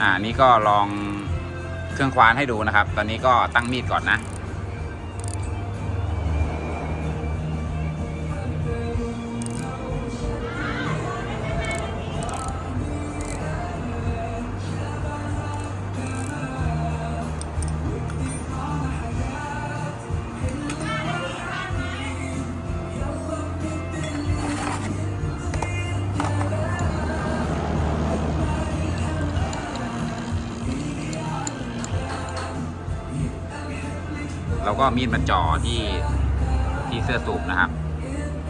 อ่านี่ก็ลองเครื่องควานให้ดูนะครับ ตอนนี้ก็ตั้งมีดก่อนนะ เราก็มีดมาจ่อที่ที่เสื้อสูบนะครับ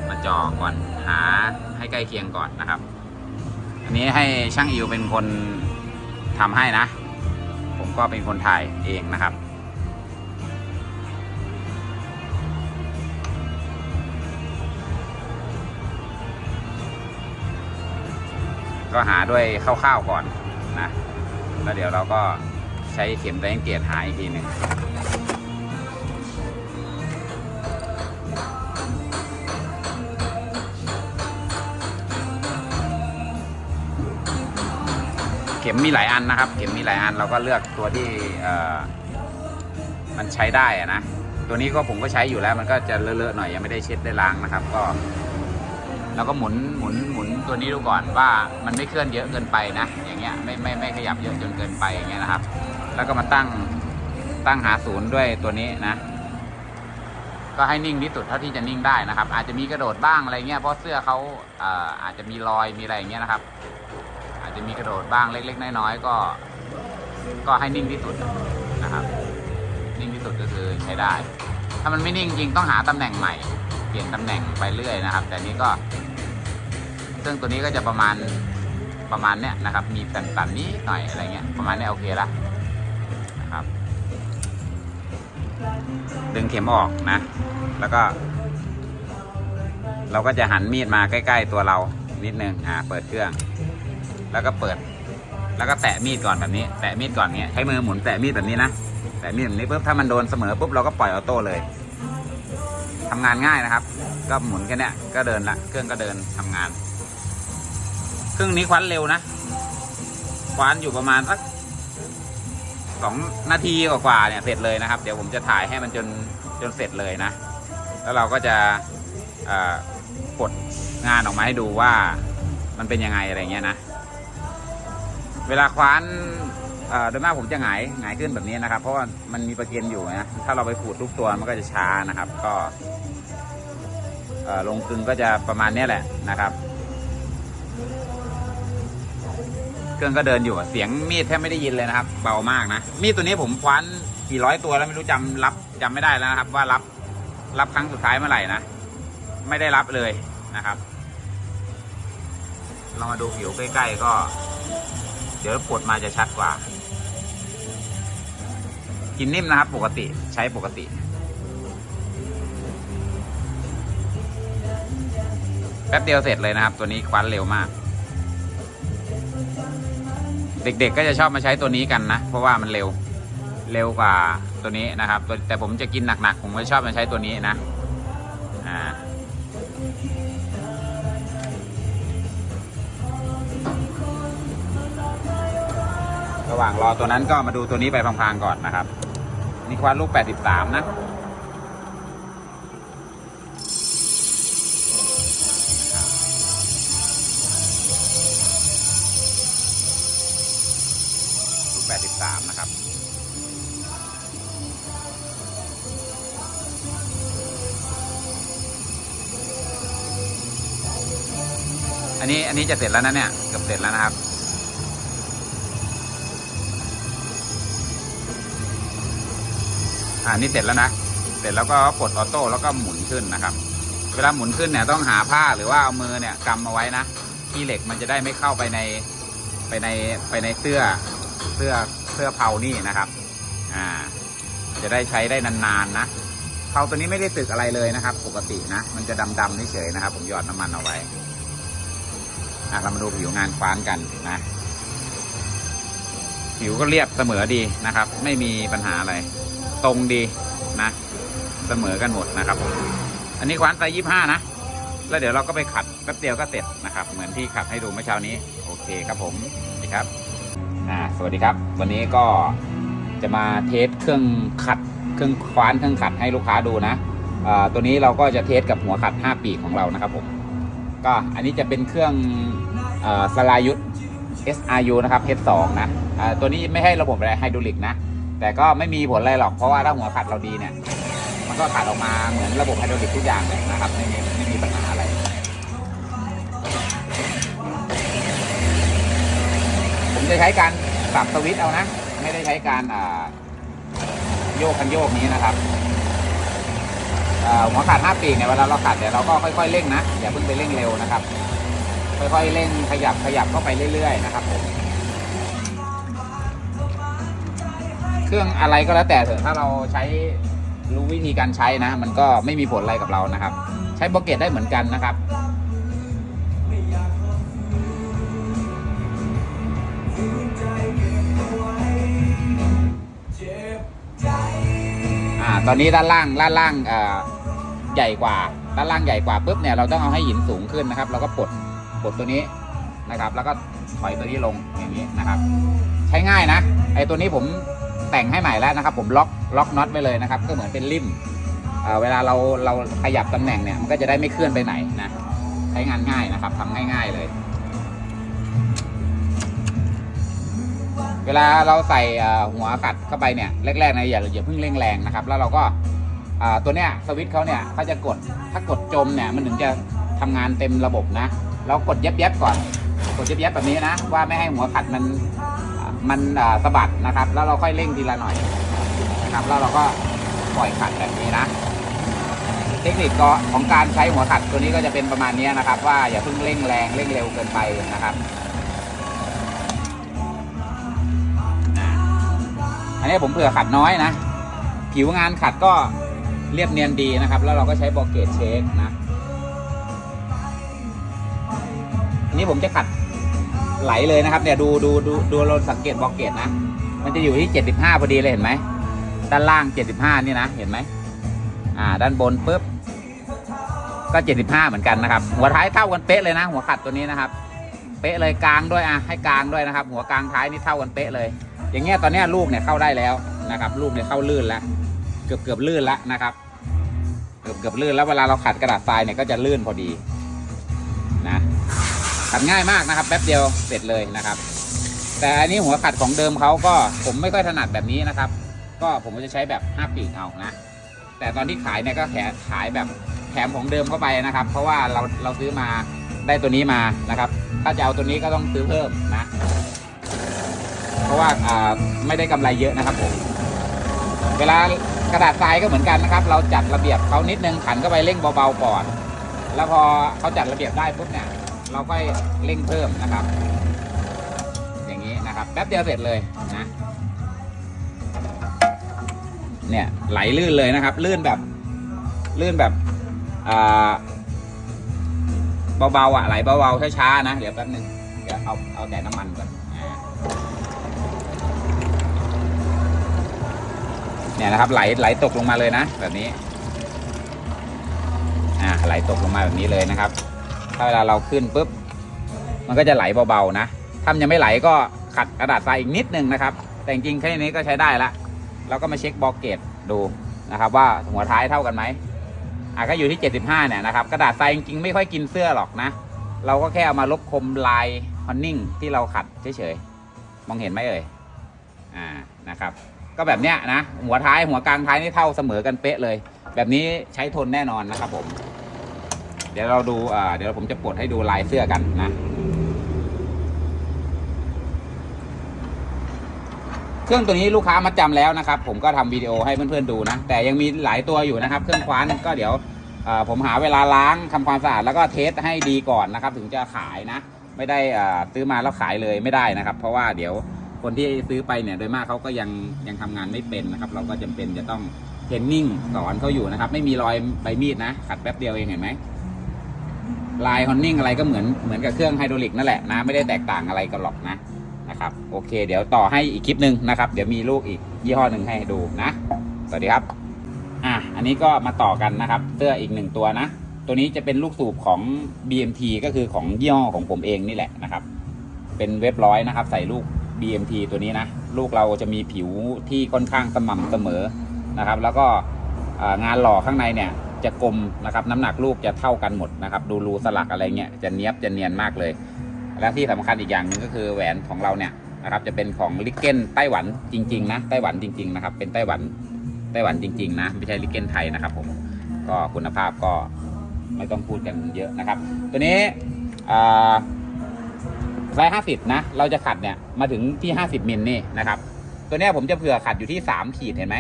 มาจ่อก่อนหาให้ใกล้เคียงก่อนนะครับ อันนี้ให้ช่างอิวเป็นคนทำให้นะ ผมก็เป็นคนถ่ายเองนะครับก็หาด้วยคร่าวๆก่อนนะ แล้วเดี๋ยวเราก็ใช้เข็มไดเอนเกตหาอีกทีหนึ่ง ข็มมีหลายอันนะครับ เข็มมีหลายอันเราก็เลือกตัวที่มันใช้ได้อะนะตัวนี้ก็ผมก็ใช้อยู่แล้ว มันก็จะเลอะๆหน่อยยังไม่ได้เช็ดได้ล้างนะครับ ก็เราก็หมุนหมุนหมุนตัวนี้ดูก่อนว่ามันไม่เคลื่อนเยอะเกินไปนะ อย่างเงี้ยไม่ไม่ไม่ขยับเยอะจนเกินไปอย่างเงี้ยนะครับ แล้วก็มาตั้งตั้งหาศูนย์ด้วยตัวนี้นะ ก็ให้นิ่งที่สุดเท่าที่จะนิ่งได้นะครับ อาจจะมีกระโดดบ้างอะไรเงี้ยเพราะเสื้อเขาอาจจะมีรอยมีอะไรอย่างเงี้ยนะครับ จะมีกระโดดบ้างเล็ก ๆ น้อยๆก็ ก็ให้นิ่งที่สุดนะครับ นิ่งที่สุดก็คือใช้ได้ ถ้ามันไม่นิ่งจริงต้องหาตำแหน่งใหม่ เปลี่ยนตำแหน่งไปเรื่อยนะครับ แต่นี้ก็ ซึ่งตัวนี้ก็จะประมาณประมาณเนี้ยนะครับ มีตันๆนี้หน่อยอะไรเงี้ยประมาณนี้โอเคละนะครับ ดึงเข็มออกนะ แล้วก็ เราก็จะหันมีดมาใกล้ ๆ ตัวเรานิดนึงอ่าเปิดเครื่อง แล้วก็เปิด แล้วก็แตะมีดก่อนแบบนี้ แตะมีดก่อนเนี้ย ใช้มือหมุนแตะมีดแบบนี้นะ แตะมีดแบบนี้ปุ๊บ ถ้ามันโดนเสมอปุ๊บเราก็ปล่อยออโต้เลยทำงานง่ายนะครับ ก็หมุนแค่เนี้ยก็เดินละ เครื่องก็เดินทำงาน เครื่องนี้คว้านเร็วนะ คว้านอยู่ประมาณสักสองนาทีกว่าๆเนี่ยเสร็จเลยนะครับ เดี๋ยวผมจะถ่ายให้มันจนจนเสร็จเลยนะ แล้วเราก็จะกดงานออกมาให้ดูว่ามันเป็นยังไงอะไรเงี้ยนะ เวลาคว้านโดยมากผมจะหงายหงายขึ้นแบบนี้นะครับ เพราะว่ามันมีประเก็นอยู่นะถ้าเราไปขูดทุกตัวมันก็จะช้านะครับ ก็ลงกึงก็จะประมาณนี้แหละนะครับ เครื่องก็เดินอยู่เสียงมีดแทบไม่ได้ยินเลยนะครับ เบามากนะมีดตัวนี้ผมคว้านกี่ร้อยตัวแล้วไม่รู้จำรับจำไม่ได้แล้วนะครับ ว่ารับรับครั้งสุดท้ายเมื่อไหร่นะไม่ได้รับเลยนะครับ เรามาดูผิวใกล้ๆก็ ดี๋ยวกดมาจะชัดกว่า กินนิ่มนะครับ ปกติใช้ปกติ แป๊บเดียวเสร็จเลยนะครับ ตัวนี้คว้านเร็วมาก เด็กๆก็จะชอบมาใช้ตัวนี้กันนะ เพราะว่ามันเร็วเร็วกว่าตัวนี้นะครับแต่ผมจะกินหนักๆ ผมก็ชอบมาใช้ตัวนี้นะ ระหว่างรอตัวนั้นก็มาดูตัวนี้ไปพลางๆก่อนนะครับ นี่ควานลูก 83 นะลูก83 นะครับ อันนี้อันนี้จะเสร็จแล้วนะเนี่ย เกือบเสร็จแล้วนะครับ อ่านี่เสร็จแล้วนะ เสร็จแล้วก็ปลดออโต้แล้วก็หมุนขึ้นนะครับ เวลาหมุนขึ้นเนี่ยต้องหาผ้าหรือว่าเอามือเนี่ยกำเอาไว้นะที่เหล็กมันจะได้ไม่เข้าไปในไปในไปในเสื้อเสื้อเสื้อเผานี่นะครับ อ่า จะได้ใช้ได้นานๆนะเผาตัวนี้ไม่ได้สึกอะไรเลยนะครับ ปกตินะ มันจะดำๆเฉยๆนะครับ ผมหยอดน้ำมันเอาไว้อะเรามาดูผิวงานคว้านกันนะผิวก็เรียบเสมอดีนะครับ ไม่มีปัญหาอะไร ตรงดีนะเสมอกันหมดนะครับ อันนี้คว้านไซส์ยี่ห้านะ แล้วเดี๋ยวเราก็ไปขัดแป๊บเดียวก็เสร็จนะครับ เหมือนที่ขัดให้ดูเมื่อเช้านี้ โอเคครับผมสวัสดีครับอ่าสวัสดีครับ วันนี้ก็จะมาเทสเครื่องขัดเครื่องคว้านเครื่องขัดให้ลูกค้าดูนะอ่าตัวนี้เราก็จะเทสกับหัวขัด 5 ปีของเรานะครับผมก็อันนี้จะเป็นเครื่องสลายุทธ SRU นะครับ H2 นะตัวนี้ไม่ให้ระบบอะไรไฮดรอลิกนะ แต่ก็ไม่มีผลอะไรหรอกเพราะว่าถ้าหัวขัดเราดีเนี่ย มันก็ขัดออกมาเหมือนระบบไฮดรอลิกทุกอย่างเลยนะครับไม่มีไม่มีปัญหาอะไรผมจะใช้การปรับสวิตเอานะ ไม่ได้ใช้การอ่าโยกคันโยกนี้นะครับหัวขัด5ปีเนี่ยเวลาเราขัดเนี่ยเราก็ค่อยๆเร่งนะอย่าเพิ่งไปเร่งเร็วนะครับ ค่อยๆเร่งขยับขยับเข้าไปเรื่อยๆนะครับผม เครื่องอะไรก็แล้วแต่เถอะถ้าเราใช้รู้วิธีการใช้นะ มันก็ไม่มีผลอะไรกับเรานะครับ ใช้บล็อกเกตได้เหมือนกันนะครับอ่าตอนนี้ด้านล่างด้านล่างอ่อใหญ่กว่าด้านล่างใหญ่กว่าปุ๊บเนี่ยเราต้องเอาให้หินสูงขึ้นนะครับเราก็ปลดปลดตัวนี้นะครับ แล้วก็ถอยตัวนี้ลงอย่างนี้นะครับ ใช้ง่ายนะไอ้ตัวนี้ผม แต่งให้ใหม่แล้วนะครับ ผมล็อกล็อกน็อตไว้เลยนะครับ ก็เหมือนเป็นริมเเวลาเราเราขยับตำแหน่งเนี่ยมันก็จะได้ไม่เคลื่อนไปไหนนะใช้งานง่ายนะครับทำง่าย ๆเลย เวลาเราใส่หัวขัดเข้าไปเนี่ยแรกๆนะอย่าอย่าเพิ่งเร่งแรงนะครับ แล้วเราก็ตัวเนี้ยสวิตช์เขาเนี่ยเขาจะกดถ้ากดจมเนี่ยมันถึงจะทำงานเต็มระบบนะ เรากดเย็บๆก่อน กดเย็บๆแบบนี้นะ ว่าไม่ให้หัวขัดมัน มันสะบัดนะครับ แล้วเราค่อยเร่งทีละหน่อยนะครับ แล้วเราก็ปล่อยขัดแบบนี้นะ เทคนิคก็ของการใช้หัวขัดตัวนี้ก็จะเป็นประมาณนี้นะครับ ว่าอย่าเพิ่งเร่งแรงเร่งเร็วเกินไปนะครับอันนี้ผมเผื่อขัดน้อยนะ ผิวงานขัดก็เรียบเนียนดีนะครับ แล้วเราก็ใช้บอเกตเชคนะนนี้ผมจะขัด ไหลเลยนะครับเนี่ยดูดูดูดูเราสังเกตบล็อกเกตนะ มันจะอยู่ที่ 75 พอดีเลยเห็นไหมด้านล่าง 75 นี่นะเห็นไหมอ่า ด้านบนปุ๊บก็ 75 เหมือนกันนะครับ หัวท้ายเท่ากันเป๊ะเลยนะ หัวขัดตัวนี้นะครับ เป๊ะเลยกลางด้วยอะให้กลางด้วยนะครับ หัวกลางท้ายนี่เท่ากันเป๊ะเลย อย่างเงี้ยตอนเนี้ยลูกเนี่ยเข้าได้แล้วนะครับ ลูกเนี่ยเข้าลื่นแล้ว เกือบเกือบลื่นแล้วนะครับ เกือบเกือบลื่นแล้วเวลาเราขัดกระดาษทรายเนี่ยก็จะลื่นพอดีนะ ขัดง่ายมากนะครับ แป๊บเดียวเสร็จเลยนะครับ แต่อันนี้หัวขัดของเดิมเขาก็ผมไม่ค่อยถนัดแบบนี้นะครับ ก็ผมก็จะใช้แบบ5ปีกเอานะ แต่ตอนที่ขายเนี่ยก็แขขายแบบแถมของเดิมเข้าไปนะครับ เพราะว่าเราเราซื้อมาได้ตัวนี้มานะครับ ถ้าจะเอาตัวนี้ก็ต้องซื้อเพิ่มนะ เพราะว่าไม่ได้กำไรเยอะนะครับผมเวลากระดาษทรายก็เหมือนกันนะครับ เราจัดระเบียบเขานิดนึงขันเข้าไปเร่งเบาๆก่อน แล้วพอเขาจัดระเบียบได้ปุ๊บเนี่ย เราก็เร่งเพิ่มนะครับ อย่างนี้นะครับแป๊บเดียวเสร็จเลยนะเนี่ยไหลลื่นเลยนะครับ ลื่นแบบลื่นแบบเบาๆอะไหลเบาๆช้าๆนะ เดี๋ยวแป๊บนึงเดี๋ยวเอาเอาแต่น้ำมันก่อนเนี่ยนะครับไหลไหลตกลงมาเลยนะ แบบนี้อ่าไหลตกลงมาแบบนี้เลยนะครับ ถ้าเวลาเราขึ้นปุ๊บมันก็จะไหลเบาๆนะถ้ามันยังไม่ไหลก็ขัดกระดาษทรายอีกนิดนึงนะครับ แต่จริงๆแค่นี้ก็ใช้ได้ละเราก็มาเช็คบล็อกเกตดูนะครับ ว่าหัวท้ายเท่ากันไหมอะก็อยู่ที่ 75เนี่ยนะครับกระดาษทรายจริงๆไม่ค่อยกินเสื้อหรอกนะ เราก็แค่เอามาลบคมลายฮอนนิ่งที่เราขัดเฉยๆมองเห็นไหมเอ่ยอ่านะครับ ก็แบบเนี้ยนะหัวท้ายหัวกลางท้ายนี่เท่าเสมอกันเป๊ะเลย แบบนี้ใช้ทนแน่นอนนะครับผม เดี๋ยวเราดูอ่าเดี๋ยวผมจะปลดให้ดูลายเสื้อกันนะเครื่องตัวนี้ลูกค้ามาจำแล้วนะครับ ผมก็ทำวิดีโอให้เพื่อนๆดูนะ แต่ยังมีหลายตัวอยู่นะครับ เครื่องคว้านก็เดี๋ยวผมหาเวลาล้างทำความสะอาดแล้วก็เทสให้ดีก่อนนะครับ ถึงจะขายนะ ไม่ได้ซื้อมาแล้วขายเลยไม่ได้นะครับ เพราะว่าเดี๋ยวคนที่ซื้อไปเนี่ยโดยมากเขาก็ยังยังทำงานไม่เป็นนะครับ เราก็จำเป็นจะต้องเทรนนิ่งสอนเขาอยู่นะครับ ไม่มีรอยใบมีดนะขัดแป๊บเดียวเองเห็นไหม ลายฮอนนิ่งอะไรก็เหมือนเหมือนกับเครื่องไฮดรอลิกนั่นแหละนะไม่ได้แตกต่างอะไรกันหรอกนะนะครับโอเค เดี๋ยวต่อให้อีกคลิปหนึ่งนะครับ เดี๋ยวมีลูกอีกยี่ห้อหนึ่งให้ดูนะ สวัสดีครับอะอันนี้ก็มาต่อกันนะครับเสื้ออีกหนึ่งตัวนะ ตัวนี้จะเป็นลูกสูบของ BMT ก็คือของยี่ห้อของผมเองนี่แหละนะครับ เป็นเว็บร้อยนะครับ ใส่ลูก BMT ตัวนี้นะ ลูกเราจะมีผิวที่ค่อนข้างสม่ำเสมอนะครับ แล้วก็งานหล่อข้างในเนี่ย จะกลมนะครับ น้ำหนักลูกจะเท่ากันหมดนะครับ ดูรูสลักอะไรเงี้ยจะเนี้ยบจะเนียนมากเลย และที่สำคัญอีกอย่างหนึ่งก็คือแหวนของเราเนี่ยนะครับ จะเป็นของลิเกนไต้หวันจริงๆนะไต้หวันจริง ๆ นะครับ เป็นไต้หวันไต้หวันจริง ๆ นะ ไม่ใช่ลิเกนไทยนะครับ ผมก็คุณภาพก็ไม่ต้องพูดกันเยอะนะครับ ตัวนี้ไซส์ห้าสิบนะ เราจะขัดเนี่ยมาถึงที่ห้าสิบมิลนี่นะครับ ตัวนี้ผมจะเผื่อขัดอยู่ที่สามขีดเห็นไหม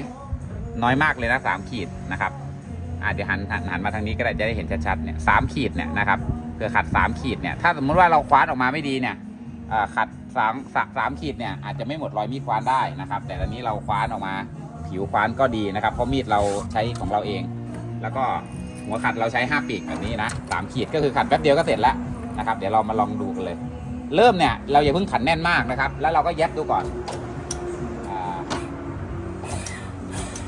น้อยมากเลยนะสามขีดนะครับ อาเดี๋ยวหันหันมาทางนี้ก็ได้จะได้เห็นชัดๆเนี่ยสามขีดเนี่ยนะครับเผื่อขัดสามขีดเนี่ยถ้าสมมติว่าเราคว้านออกมาไม่ดีเนี่ยขัดสามสามขีดเนี่ยอาจจะไม่หมดรอยมีดคว้านได้นะครับ แต่ตอนนี้เราคว้านออกมาผิวคว้านก็ดีนะครับ เพราะมีดเราใช้ของเราเอง แล้วก็หัวขัดเราใช้ห้าปีกแบบนี้นะสามขีดก็คือขัดแป๊บเดียวก็เสร็จแล้วนะครับ เดี๋ยวเรามาลองดูกันเลย เริ่มเนี่ยเราอย่าเพิ่งขันแน่นมากนะครับ แล้วเราก็แยบดูก่อน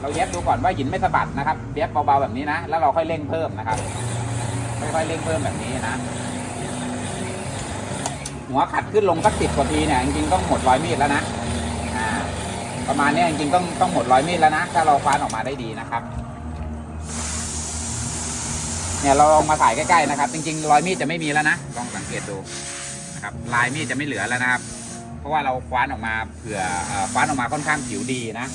เราแยบดูก่อนว่าหินไม่สะบัดนะครับแยบเบาๆแบบนี้นะ แล้วเราค่อยเร่งเพิ่มนะครับ ค่อยๆเร่งเพิ่มแบบนี้นะ หัวขัดขึ้นลงสักสิบกว่าทีเนี่ยจริงๆต้องหมดร้อยมีดแล้วนะประมาณนี้จริงๆต้องต้องหมดร้อยมีดแล้วนะ ถ้าเราคว้านออกมาได้ดีนะครับ เนี่ยเราลองมาถ่ายใกล้ๆนะครับ จริงๆรอยมีดจะไม่มีแล้วนะลองสังเกตดูนะครับ ลายมีดจะไม่เหลือแล้วนะครับ เพราะว่าเราคว้านออกมาเผื่อคว้านออกมาค่อนข้างผิวดีนะ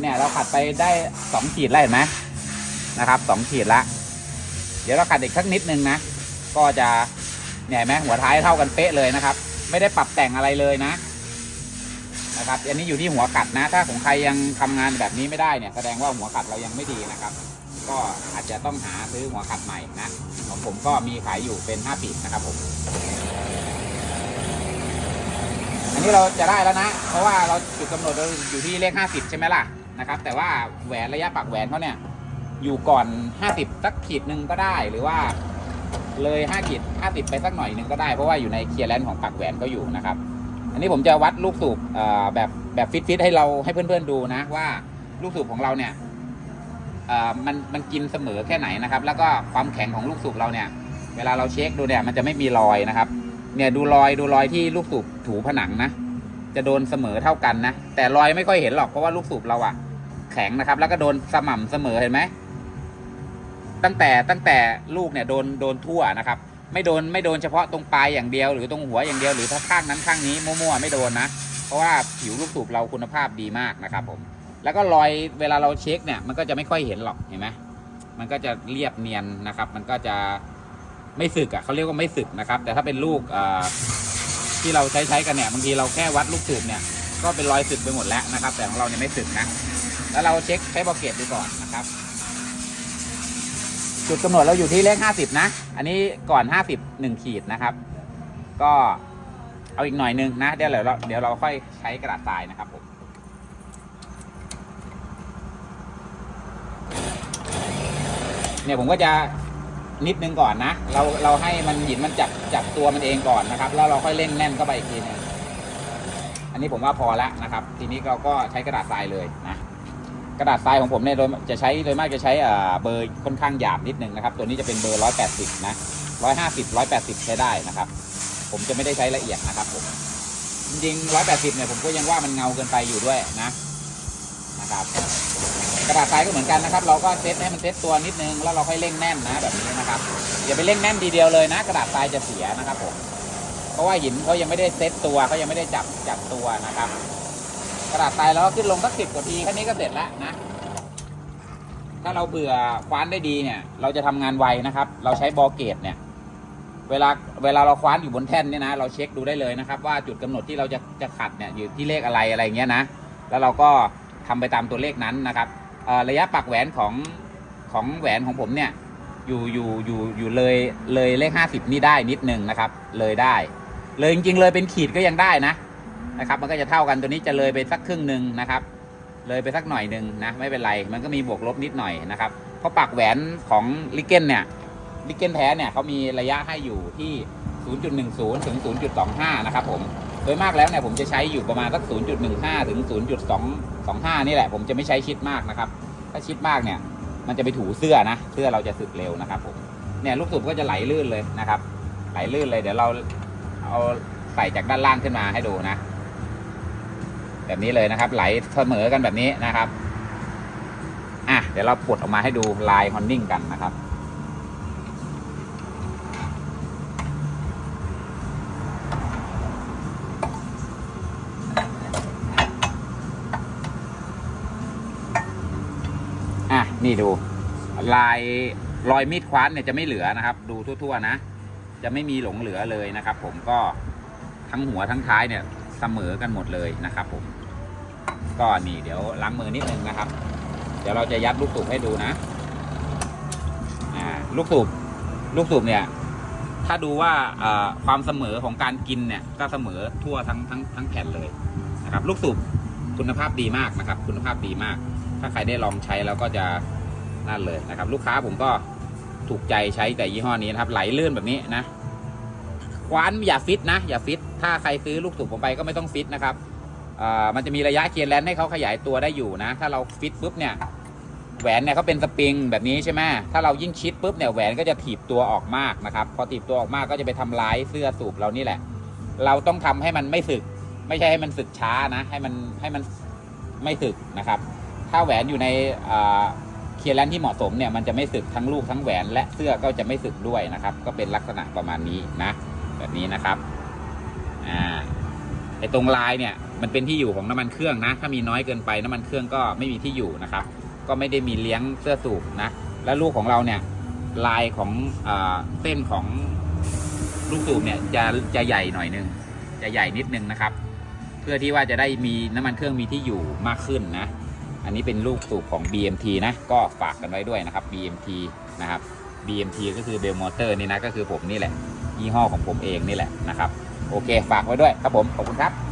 เนี่ยเราขัดไปได้สองขีดแล้วเห็นไหมนะครับสองขีดละ เดี๋ยวเราขัดอีกสักนิดนึงนะ ก็จะเนี่ยเห็นไหมหัวท้ายเท่ากันเป๊ะเลยนะครับ ไม่ได้ปรับแต่งอะไรเลยนะนะครับอันนี้อยู่ที่หัวขัดนะ ถ้าของใครยังทำงานแบบนี้ไม่ได้เนี่ยแสดงว่าหัวขัดเรายังไม่ดีนะครับ ก็อาจจะต้องหาซื้อหัวขัดใหม่นะของผมก็มีขายอยู่เป็น5ปีนะครับผมอันนี้เราจะได้แล้วนะ เพราะว่าเราจุดกำหนดเราอยู่ที่เลข50ใช่ไหมล่ะ นะครับ แต่ว่าแหวนระยะปักแหวนเขาเนี่ย อยู่ก่อน 50 สักขีดหนึ่งก็ได้ หรือว่าเลย5ขีด50 ไปสักหน่อยหนึ่งก็ได้ เพราะว่าอยู่ในเคลียร์แลนด์ของปักแหวนก็อยู่นะครับ อันนี้ผมจะวัดลูกสูบแบบแบบฟิตๆให้เราให้เพื่อนๆดูนะว่าลูกสูบของเราเนี่ยมันมันกินเสมอแค่ไหนนะครับ แล้วก็ความแข็งของลูกสูบเราเนี่ย เวลาเราเช็คดูเนี่ยมันจะไม่มีรอยนะครับเนี่ยดูรอยดูรอยที่ลูกสูบถูผนังนะ จะโดนเสมอเท่ากันนะ แต่รอยไม่ค่อยเห็นหรอกเพราะว่าลูกสูบเราอะ แข็งนะครับ แล้วก็โดนสม่ำเสมอเห็นไหมตั้งแต่ตั้งแต่ลูกเนี่ยโดนโดนทั่วนะครับ ไม่โดนไม่โดนเฉพาะตรงปลายอย่างเดียว หรือตรงหัวอย่างเดียวหรือถ้าข้างนั้นข้างนี้มั่วๆไม่โดนนะ เพราะว่าผิวลูกสูบเราคุณภาพดีมากนะครับ ผม แล้วก็รอยเวลาเราเช็คเนี่ยมันก็จะไม่ค่อยเห็นหรอกเห็นไหมมันก็จะเรียบเนียนนะครับ มันก็จะไม่สึกอะเขาเรียกว่าไม่สึกนะครับ แต่ถ้าเป็นลูกอ่อที่เราใช้ใช้กันเนี่ยบางทีเราแค่วัดลูกสูบเนี่ยก็เป็นรอยสึกไปหมดแล้วนะครับ แต่ของเราเนี่ยไม่สึกนะ แล้วเราเช็คใช้บอเกตดูก่อนนะครับ จุดกำหนดเราอยู่ที่เลขห้าสิบนะ อันนี้ก่อนห้าสิบหนึ่งขีดนะครับ ก็เอาอีกหน่อยนึงนะ เดี๋ยวเราเดี๋ยวเราค่อยใช้กระดาษทรายนะครับผมเนี่ยผมก็จะนิดนึงก่อนนะ เราเราให้มันหินมันจับจับตัวมันเองก่อนนะครับ แล้วเราค่อยเร่งแน่นเข้าไปอีกทีนึงอันนี้ผมว่าพอแล้วนะครับ ทีนี้เราก็ใช้กระดาษทรายเลยนะ กระดาษทรายของผมเนี่ยโดยจะใช้โดยมากจะใช้เบอร์ค่อนข้างหยาบนิดนึงนะครับ ตัวนี้จะเป็นเบอร์ 180 นะ 150 180 ใช้ได้นะครับ ผมจะไม่ได้ใช้ละเอียดนะครับผมจริงๆ 180 เนี่ยผมก็ยังว่ามันเงาเกินไปอยู่ด้วยนะนะครับ กระดาษทรายก็เหมือนกันนะครับ เราก็เซตให้มันเซตตัวนิดนึงแล้วเราค่อยเร่งแน่นนะแบบนี้นะครับอย่าไปเร่งแน่นทีเดียวเลยนะ กระดาษทรายจะเสียนะครับผมเพราะว่าหินเขายังไม่ได้เซตตัวเขายังไม่ได้จับจับตัวนะครับ กระดาษทรายเราก็ขึ้นลงสักสิบกว่าทีแค่นี้ก็เสร็จแล้วนะ ถ้าเราเบื่อคว้านได้ดีเนี่ย เราจะทำงานไวนะครับ เราใช้บอเกตเนี่ย เวลาเวลาเราคว้านอยู่บนแท่นเนี่ยนะ เราเช็คดูได้เลยนะครับ ว่าจุดกำหนดที่เราจะจะขัดเนี่ยอยู่ที่เลขอะไรอะไรเงี้ยนะ แล้วเราก็ทำไปตามตัวเลขนั้นนะครับระยะปักแหวนของของแหวนของผมเนี่ยอยู่อยู่อยู่อยู่เลยเลยเลขห้าสิบนี่ได้นิดนึงนะครับ เลยได้ เลยจริงๆเลยเป็นขีดก็ยังได้นะ นะครับมันก็จะเท่ากันตัวนี้จะเลยไปสักครึ่งหนึ่งนะครับ เลยไปสักหน่อยหนึ่งนะไม่เป็นไรมันก็มีบวกลบนิดหน่อยนะครับเพราะปักแหวนของลิเกนเนี่ยลิเกนแท้เนี่ยเขามีระยะให้อยู่ที่ 0.10 ถึง 0.25 นะครับผมโดยมากแล้วเนี่ยผมจะใช้อยู่ประมาณสัก 0.15 ถึง 0.225 นี่แหละ ผมจะไม่ใช้ชิดมากนะครับ ถ้าชิดมากเนี่ยมันจะไปถูเสื้อนะ เสื้อเราจะสึกเร็วนะครับผมเนี่ยลูกสูบก็จะไหลลื่นเลยนะครับ ไหลลื่นเลยเดี๋ยวเราเอาใส่จากด้านล่างขึ้นมาให้ดูนะ แบบนี้เลยนะครับ ไหลเสมอกันแบบนี้นะครับอะเดี๋ยวเราปลดออกมาให้ดูลายฮอนนิ่งกันนะครับอะนี่ดู ลายรอยมีดคว้านเนี่ยจะไม่เหลือนะครับ ดูทั่ว ๆ นะ จะไม่มีหลงเหลือเลยนะครับ ผมก็ทั้งหัวทั้งท้ายเนี่ย เสมอกันหมดเลยนะครับผมก็นี่เดี๋ยวล้างมือนิดนึงนะครับ เดี๋ยวเราจะยัดลูกสูบให้ดูนะอ่าลูกสูบลูกสูบเนี่ย ถ้าดูว่าความเสมอของการกินเนี่ยก็เสมอทั่วทั้งทั้งทั้งแผ่นเลยนะครับ ลูกสูบคุณภาพดีมากนะครับ คุณภาพดีมาก ถ้าใครได้ลองใช้แล้วก็จะนั่นเลยนะครับ ลูกค้าผมก็ถูกใจใช้แต่ยี่ห้อนี้นะครับ ไหลลื่นแบบนี้นะ คว้านอย่าฟิตนะ อย่าฟิต ถ้าใครซื้อลูกสูบผมไปก็ไม่ต้องฟิตนะครับมันจะมีระยะเคลียร์แลนด์ให้เขาขยายตัวได้อยู่นะ ถ้าเราฟิตปุ๊บเนี่ยแหวนเนี่ยเขาเป็นสปริงแบบนี้ใช่ไหมถ้าเรายิ่งชิดปุ๊บเนี่ยแหวนก็จะถีบตัวออกมากนะครับ พอถีบตัวออกมากก็จะไปทำร้ายเสื้อสูบเรานี่แหละ เราต้องทำให้มันไม่สึก ไม่ใช่ให้มันสึกช้านะ ให้มันให้มันไม่สึกนะครับ ถ้าแหวนอยู่ในเคลียร์แลนด์ที่เหมาะสมเนี่ยมันจะไม่สึกทั้งลูกทั้งแหวนและเสื้อก็จะไม่สึกด้วยนะครับ ก็เป็นลักษณะประมาณนี้นะ แบบนี้นะครับอ่าไอตรงลายเนี่ยมันเป็นที่อยู่ของน้ำมันเครื่องนะ ถ้ามีน้อยเกินไปน้ำมันเครื่องก็ไม่มีที่อยู่นะครับ ก็ไม่ได้มีเลี้ยงเสื้อสูบนะ แล้วลูกของเราเนี่ยลายของอเส้นของลูกสูบเนี่ยจะจะใหญ่หน่อยนึงจะใหญ่นิดนึงนะครับ เพื่อที่ว่าจะได้มีน้ำมันเครื่องมีที่อยู่มากขึ้นนะ อันนี้เป็นลูกสูบของ BMT นะ ก็ฝากกันไว้ด้วยนะครับ BMT นะครับ BMT ก็คือ Bell Motor นี่นะก็คือผมนี่แหละ ยี่ห้อของผมเองนี่แหละนะครับ โอเค ฝากไว้ด้วยครับผม ขอบคุณครับ